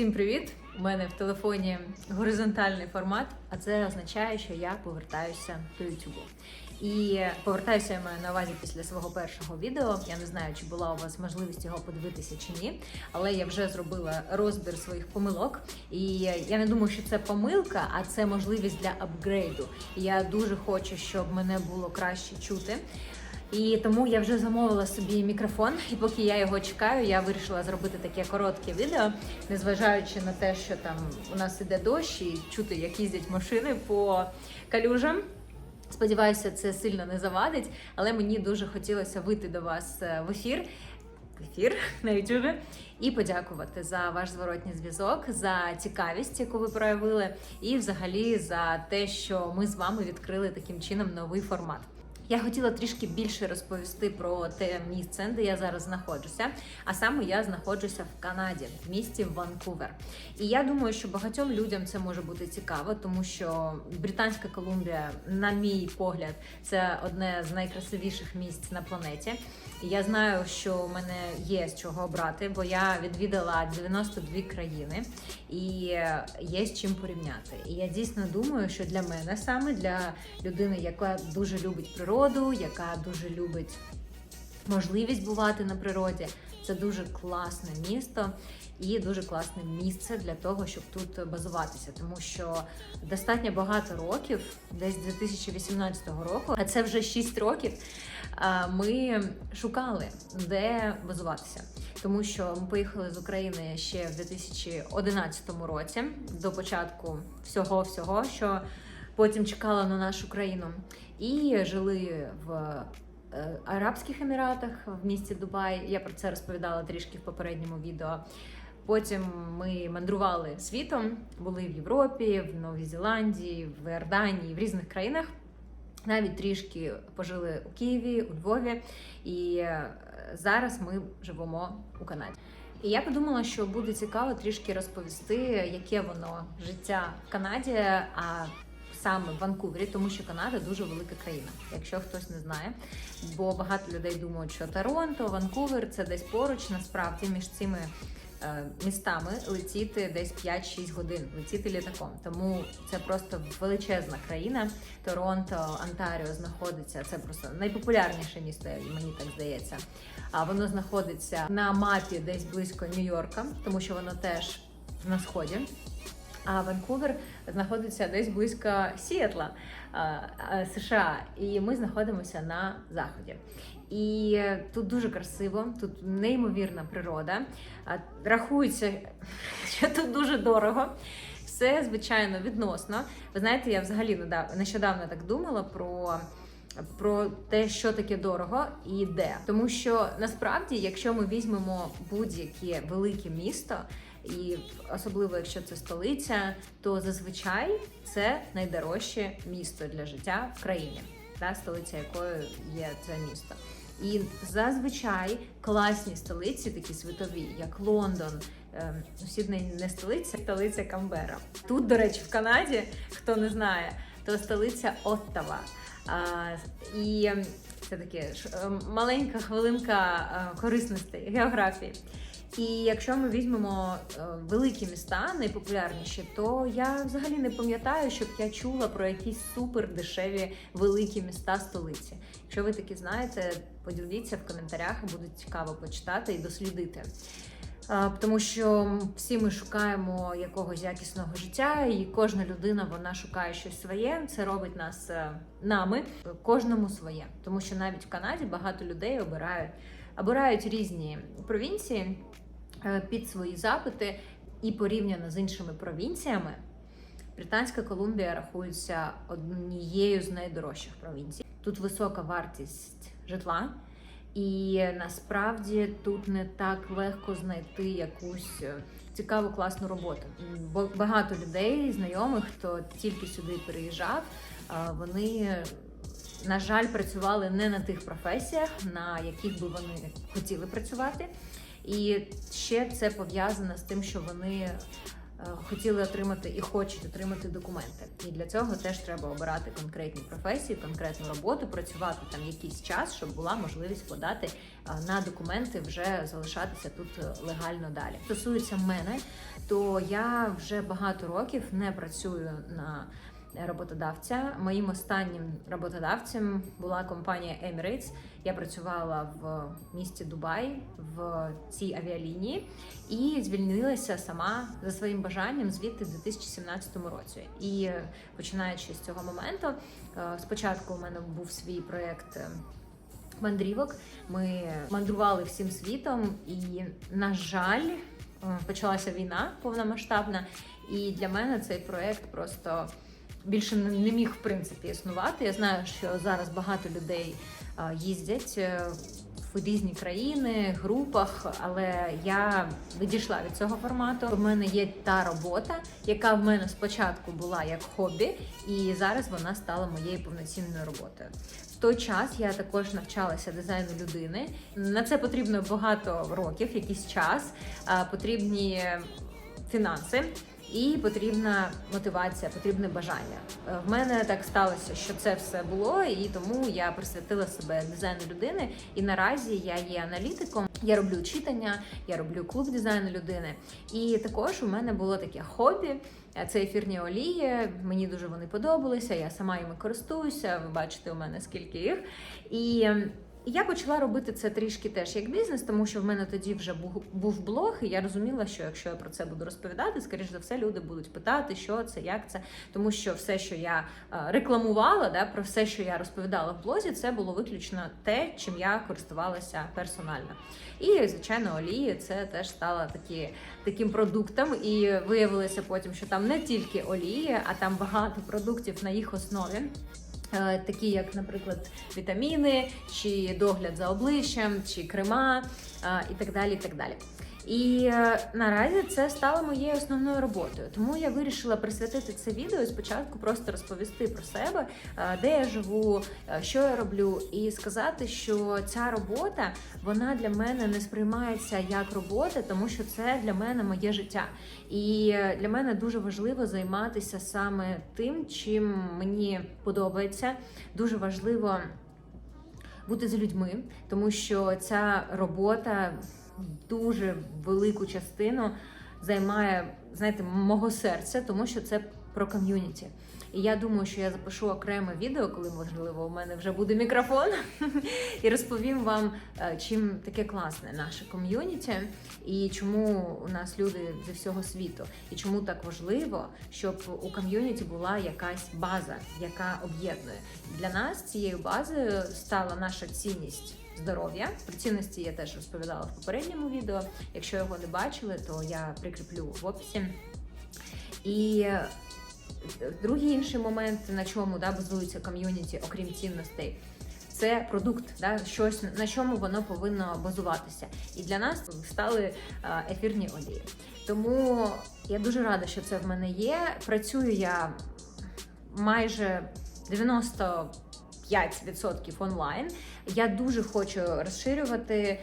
Всім привіт! У мене в телефоні горизонтальний формат, а це означає, що я повертаюся до YouTube. І повертаюся я маю на увазі після свого першого відео. Я не знаю, чи була у вас можливість його подивитися чи ні, але я вже зробила розбір своїх помилок. І я не думаю, що це помилка, а це можливість для апгрейду. І я дуже хочу, щоб мене було краще чути. І тому я вже замовила собі мікрофон, і поки я його чекаю, я вирішила зробити таке коротке відео, незважаючи на те, що там у нас іде дощ і чути, як їздять машини по калюжам. Сподіваюся, це сильно не завадить, але мені дуже хотілося вийти до вас е, в ефір. Ефір на Ютубі і подякувати за ваш зворотній зв'язок, за цікавість, яку ви проявили, і взагалі за те, що ми з вами відкрили таким чином новий формат. Я хотіла трішки більше розповісти про те місце, де я зараз знаходжуся. А саме я знаходжуся в Канаді, в місті Ванкувер. І я думаю, що багатьом людям це може бути цікаво, тому що Британська Колумбія, на мій погляд, це одне з найкрасивіших місць на планеті. І я знаю, що у мене є з чого обрати, бо я відвідала 92 країни і є з чим порівняти. І я дійсно думаю, що для мене саме для людини, яка дуже любить природу, яка дуже любить можливість бувати на природі, це дуже класне місто і дуже класне місце для того, щоб тут базуватися, тому що достатньо багато років, десь 2018 року, а це вже 6 років. Ми шукали, де базуватися, тому що ми поїхали з України ще в 2011 році, до початку всього всього, що потім чекало на нашу країну, і жили в е, Арабських Еміратах в місті Дубай. Я про це розповідала трішки в попередньому відео. Потім ми мандрували світом, були в Європі, в Новій Зеландії, в Іорданії, в різних країнах. Навіть трішки пожили у Києві, у Львові, і е, зараз ми живемо у Канаді. І я подумала, що буде цікаво трішки розповісти, яке воно життя в Канаді, а саме в Ванкувері, тому що Канада дуже велика країна, якщо хтось не знає. Бо багато людей думають, що Торонто, Ванкувер це десь поруч. Насправді між цими е, містами летіти десь 5-6 годин, летіти літаком. Тому це просто величезна країна. Торонто, Онтаріо знаходиться. Це просто найпопулярніше місто, мені так здається. А воно знаходиться на мапі десь близько Нью-Йорка, тому що воно теж на сході. А Ванкувер знаходиться десь близько Сіетла а, а, США, і ми знаходимося на заході. І тут дуже красиво, тут неймовірна природа. Рахується, що тут дуже дорого. Все звичайно відносно. Ви знаєте, я взагалі нещодавно так думала про. Про те, що таке дорого і де, тому що насправді, якщо ми візьмемо будь-яке велике місто, і особливо якщо це столиця, то зазвичай це найдорожче місто для життя в країні, та столиця якою є це місто. І зазвичай класні столиці, такі світові, як Лондон. ем, ну, Сідней не столиця, столиця Камбера. Тут, до речі, в Канаді, хто не знає, то столиця Оттава. А, і ем, це таке ш- ем, маленька хвилинка е, корисностей географії. І якщо ми візьмемо е, великі міста, найпопулярніші, то я взагалі не пам'ятаю, щоб я чула про якісь супер дешеві великі міста столиці. Якщо ви такі знаєте, поділіться в коментарях, буде цікаво почитати і дослідити. Е, Тому що всі ми шукаємо якогось якісного життя, і кожна людина вона шукає щось своє. Це робить нас е, нами, кожному своє. Тому що навіть в Канаді багато людей обирають, обирають різні провінції під свої запити і порівняно з іншими провінціями. Британська Колумбія рахується однією з найдорожчих провінцій. Тут висока вартість житла, і насправді тут не так легко знайти якусь е, цікаву класну роботу. Бо багато людей, знайомих, хто тільки сюди переїжджав, вони. На жаль, працювали не на тих професіях, на яких би вони хотіли працювати. І ще це пов'язано з тим, що вони е, хотіли отримати і хочуть отримати документи. І для цього теж треба обирати конкретні професії, конкретну роботу, працювати там якийсь час, щоб була можливість подати е, на документи, вже залишатися тут е, легально далі. Стосується мене, то я вже багато років не працюю на роботодавця. Моїм останнім роботодавцем була компанія Emirates. Я працювала в місті Дубай в цій авіалінії і звільнилася сама за своїм бажанням звідти в 2017 році. І е, починаючи з цього моменту, е, спочатку у мене був свій проєкт. е, Мандрівок ми мандрували всім світом, і на жаль, почалася війна повномасштабна. І для мене цей проект просто більше не міг в принципі існувати. Я знаю, що зараз багато людей е, їздять е, в різні країни, групах, але я відійшла від цього формату. У мене є та робота, яка в мене спочатку була як хобі, і зараз вона стала моєю повноцінною роботою. В той час я також навчалася дизайну людини. На це потрібно багато років, якийсь час, потрібні фінанси. І потрібна мотивація, потрібне бажання. Е, В мене так сталося, що це все було, і тому я присвятила себе дизайну людини. І наразі я є аналітиком. Я роблю читання, я роблю клуб дизайну людини. І також у мене було таке хобі. е, Це ефірні олії. Мені дуже вони подобалися. Я сама іми користуюся. Ви бачите, у мене скільки їх. І ем, я почала робити це трішки теж як бізнес, тому що в мене тоді вже був, блог, і я розуміла, що якщо я про це буду розповідати, скоріш за все, люди будуть питати, що це, як це. Тому що все, що я е, рекламувала, да, про все, що я розповідала в блозі, це було виключно те, чим я користувалася персонально. І звичайно, олії це теж стало такі, таким продуктом. І виявилося потім, що там не тільки олії, а там багато продуктів на їх основі. Е, Такі, як, наприклад, вітаміни, чи догляд за обличчям, чи крема е, і так далі. І так далі. І е, наразі це стало моєю основною роботою. Тому я вирішила присвятити це відео і спочатку просто розповісти про себе, е, де я живу, е, що я роблю, і сказати, що ця робота вона для мене не сприймається як робота, тому що це для мене моє життя. І для мене дуже важливо займатися саме тим, чим мені подобається. Дуже важливо бути з людьми, тому що ця робота дуже велику частину займає, знаєте, мого серця, тому що це про ком'юніті. І я думаю, що я запишу окреме відео, коли можливо у мене вже буде мікрофон, і розповім вам, е, чим таке класне наше ком'юніті, і чому у нас люди зі всього світу, і чому так важливо, щоб у ком'юніті була якась база, яка об'єднує. Для нас цією базою стала наша цінність. Здоров'я про цінності я теж розповідала в попередньому відео. Якщо його не бачили, то я прикріплю в описі. І е, другий інший момент, на чому да, базується ком'юніті, окрім цінностей, це продукт, да, щось на чому воно повинно базуватися. І для нас стали е, ефірні олії. Тому я дуже рада, що це в мене є. Працюю я майже 95% онлайн. Я дуже хочу розширювати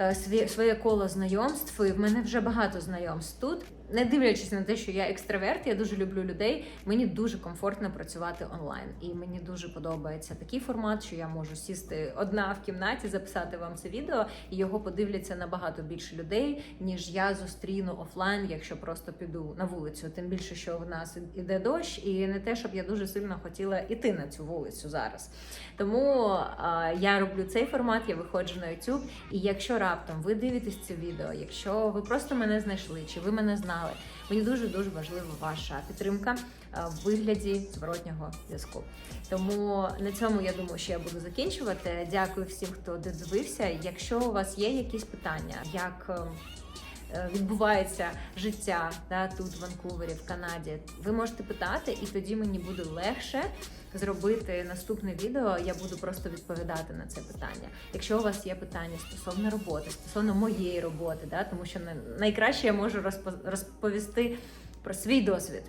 е, своє коло знайомств. І в мене вже багато знайомств тут. Не дивлячись на те, що я екстраверт, я дуже люблю людей. Мені дуже комфортно працювати онлайн, і мені дуже подобається такий формат, що я можу сісти одна в кімнаті, записати вам це відео, і його подивляться набагато більше людей, ніж я зустріну офлайн, якщо просто піду на вулицю. Тим більше, що в нас іде дощ, і не те, щоб я дуже сильно хотіла іти на цю вулицю зараз. Тому а, я роблю цей формат, я виходжу на YouTube, і якщо раптом ви дивитесь це відео, якщо ви просто мене знайшли, чи ви мене знали, мені дуже дуже важлива ваша підтримка в вигляді зворотнього зв'язку. Тому на цьому я думаю, що я буду закінчувати. Дякую всім, хто додивився. Якщо у вас є якісь питання, як е, е, відбувається життя да, тут, в Ванкувері, в Канаді, ви можете питати, і тоді мені буде легше зробити наступне відео. Я буду просто відповідати на це питання. Якщо у вас є питання стосовно роботи, стосовно моєї роботи, да, тому що найкраще я можу розповісти про свій досвід.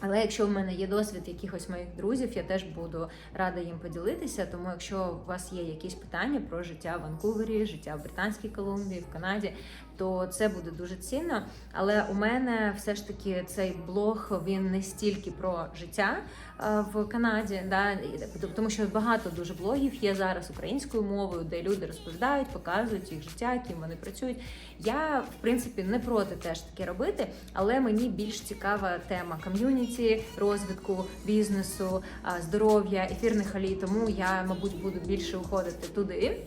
Але якщо в мене є досвід якихось моїх друзів, я теж буду рада їм поділитися. Тому, якщо у вас є якісь питання про життя в Ванкувері, життя в Британській Колумбії, в Канаді, то це буде дуже цінно. Але у мене все ж таки цей блог він не стільки про життя е, в Канаді, да, і- тому що багато дуже блогів є зараз українською мовою, де люди розповідають, показують їх життя, яким вони працюють. Я в принципі не проти теж таке робити, але мені більш цікава тема ком'юніті, розвитку бізнесу, здоров'я, ефірних олій. Тому я, мабуть, буду більше уходити туди.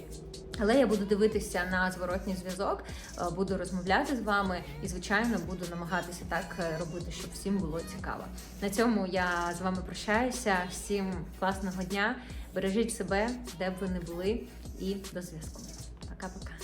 Але я буду дивитися на зворотній зв'язок, е, буду розмовляти з вами і, звичайно, буду намагатися так е, робити, щоб всім було цікаво. На цьому я з вами прощаюся. Всім класного дня. Бережіть себе, де б ви не були, і до зв'язку. Пока-пока.